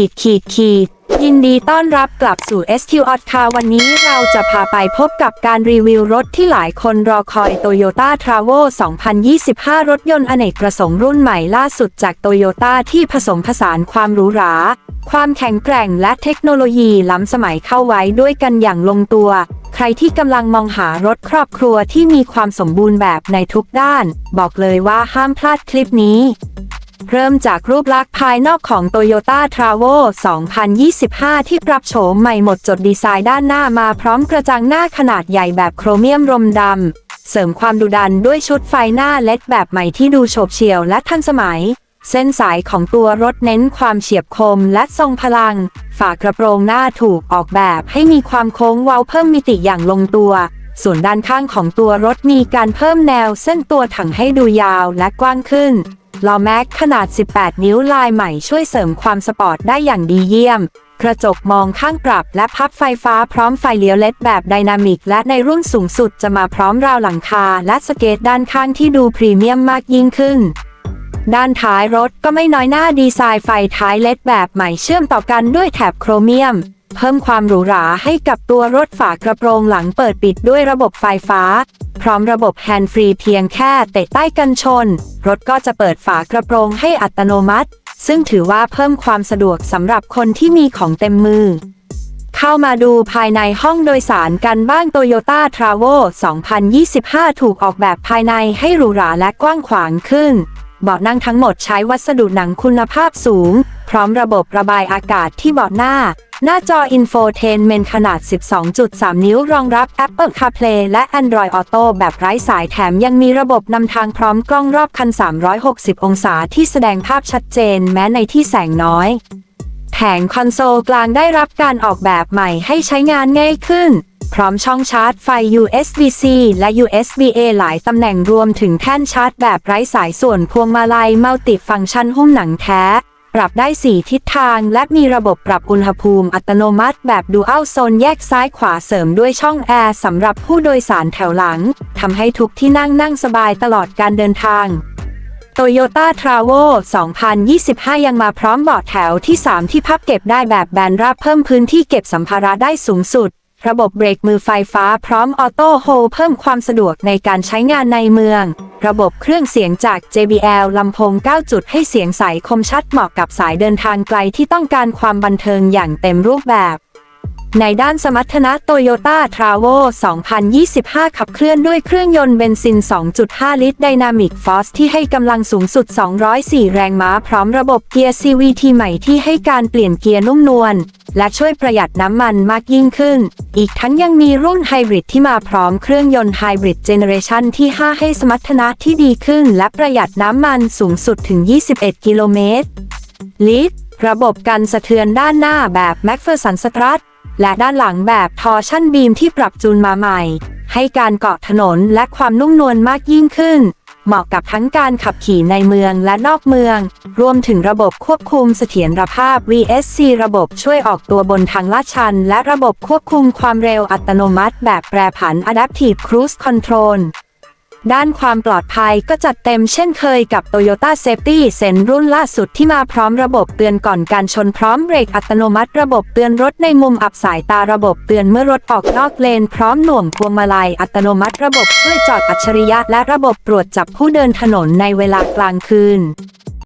ขีดขีดขีดยินดีต้อนรับกลับสู่ SQ o t c a r วันนี้เราจะพาไปพบกับการรีวิวรถที่หลายคนรอคอย Toyota t r a v o 2025 รถยนต์อเนกประสงค์รุ่นใหม่ล่าสุดจาก Toyota ที่ผสมผสานความหรูหรา ความแข็งแกร่งและเทคโนโลยีล้ำสมัยเข้าไว้ด้วยกันอย่างลงตัว ใครที่กำลังมองหารถครอบครัวที่มีความสมบูรณ์แบบในทุกด้าน บอกเลยว่าห้ามพลาดคลิปนี้ เริ่มจากรูปลักษณ์ภายนอกของ Toyota t r a v o 2025 ที่ปรับโฉมใหม่หมดจดดีไซน์ด้านหน้ามาพร้อมกระจังหน้าขนาดใหญ่แบบโครเมียมรมดำ เสริมความดุดันด้วยชุดไฟหน้าเล็ดแบบใหม่ที่ดูโฉบเฉี่ยวและทันสมัย เส้นสายของตัวรถเน้นความเฉียบคมและทรงพลัง ฝากระโปรงหน้าถูกออกแบบให้มีความโค้งเว้าเพิ่มมิติอย่างลงตัวส่วนด้านข้างของตัวรถมีการเพิ่มแนวเส้นตัวถังให้ดูยาวและกว้างขึ้น ล้อแม็กขนาด 18 นิ้วลายใหม่ช่วยเสริมความสปอร์ตได้อย่างดีเยี่ยม กระจกมองข้างปรับและพับไฟฟ้าพร้อมไฟเลี้ยวเลดแบบไดนามิก และในรุ่นสูงสุดจะมาพร้อมราวหลังคา และสเกตด้านข้างที่ดูพรีเมียมมากยิ่งขึ้นด้านท้ายรถก็ไม่น้อยหน้าดีไซน์ไฟท้ายเลดแบบใหม่เชื่อมต่อกันด้วยแถบโครเมียม เพิ่มความหรูหราให้กับตัวรถฝากระโปรงหลังเปิดปิดด้วยระบบไฟฟ้า พร้อมระบบแฮนด์ฟรีเพียงแค่เตะใต้กันชน รถก็จะเปิดฝากระโปรงให้อัตโนมัติ ซึ่งถือว่าเพิ่มความสะดวกสำหรับคนที่มีของเต็มมือ เข้ามาดูภายในห้องโดยสารกันบ้าง Toyota t r a v o 2025 ถูกออกแบบภายในให้หรูหราและกว้างขวางขึ้นเบาะนั่งทั้งหมดใช้วัสดุหนังคุณภาพสูง พร้อมระบบระบายอากาศที่เบาะหน้า หน้าจอ Infotainment ขนาด 12.3 นิ้วรองรับ Apple CarPlay และ Android Auto แบบไร้สายแถมยังมีระบบนำทางพร้อมกล้องรอบคัน 360 องศาที่แสดงภาพชัดเจนแม้ในที่แสงน้อย แผงคอนโซลกลางได้รับการออกแบบใหม่ให้ใช้งานง่ายขึ้น พร้อมช่องชาร์จไฟ USB-C และ USB-A หลายตำแหน่งรวมถึงแท่นชาร์จแบบไร้สายส่วนพวงมาลัยมัลติฟังก์ชันหุ้มหนังแท้ ปรับได้ 4 ทิศทางและมีระบบปรับอุณหภูมิอัตโนมัติแบบดูอัลโซนแยกซ้ายขวาเสริมด้วยช่องแอร์สำหรับผู้โดยสารแถวหลังทำให้ทุกที่นั่งนั่งสบายตลอดการเดินทาง Toyota t r a v o 2025 ยังมาพร้อมเบาะแถวที่ 3 ที่พับเก็บได้แบบแบนราบเพิ่มพื้นที่เก็บสัมภาระได้สูงสุด ระบบเบรกมือไฟฟ้าพร้อมออโต้โฮเพิ่มความสะดวกในการใช้งานในเมือง ระบบเครื่องเสียงจาก JBL ลำโพง 9 จุดให้เสียงใสคมชัดเหมาะกับสายเดินทางไกลที่ต้องการความบันเทิงอย่างเต็มรูปแบบ ในด้านสมรรถนะ Toyota t r a v o 2025 ขับเคลื่อนด้วยเครื่องยนต์เบนซิน 2.5 ลิตร Dynamic Force ที่ให้กำลังสูงสุด 204 แรงม้า พร้อมระบบเกียร์ CVT ใหม่ที่ให้การเปลี่ยนเกียร์นุ่มนวล และช่วยประหยัดน้ำมันมากยิ่งขึ้น อีกทั้งยังมีรุ่นไฮบริดที่มาพร้อมเครื่องยนต์ไฮบริดเจเนเรชันที่ 5 ให้สมรรถนะที่ดีขึ้น และประหยัดน้ำมันสูงสุดถึง 21 กิโลเมตร ลิตรระบบกันสะเทือนด้านหน้าแบบ m a c p h e r s o n Strut และด้านหลังแบบทอร์ชั่นบีมที่ปรับจูนมาใหม่ ให้การเกาะถนนและความนุ่มนวลมากยิ่งขึ้น เหมาะกับทั้งการขับขี่ในเมืองและนอกเมือง รวมถึงระบบควบคุมเสถียรภาพ VSC ระบบช่วยออกตัวบนทางลาดชัน และระบบควบคุมความเร็วอัตโนมัติ แบบแปรผัน Adaptive Cruise Control ด้านความปลอดภัยก็จัดเต็มเช่นเคยกับ Toyota Safety Sense รุ่นล่าสุดที่มาพร้อมระบบเตือนก่อนการชนพร้อมเบรกอัตโนมัติ ระบบเตือนรถในมุมอับสายตาระบบเตือนเมื่อรถออกนอกเลน พร้อมหน่วงพวงมาลัยอัตโนมัติ ระบบช่วยจอดอัจฉริยะและระบบตรวจจับผู้เดินถนนในเวลากลางคืน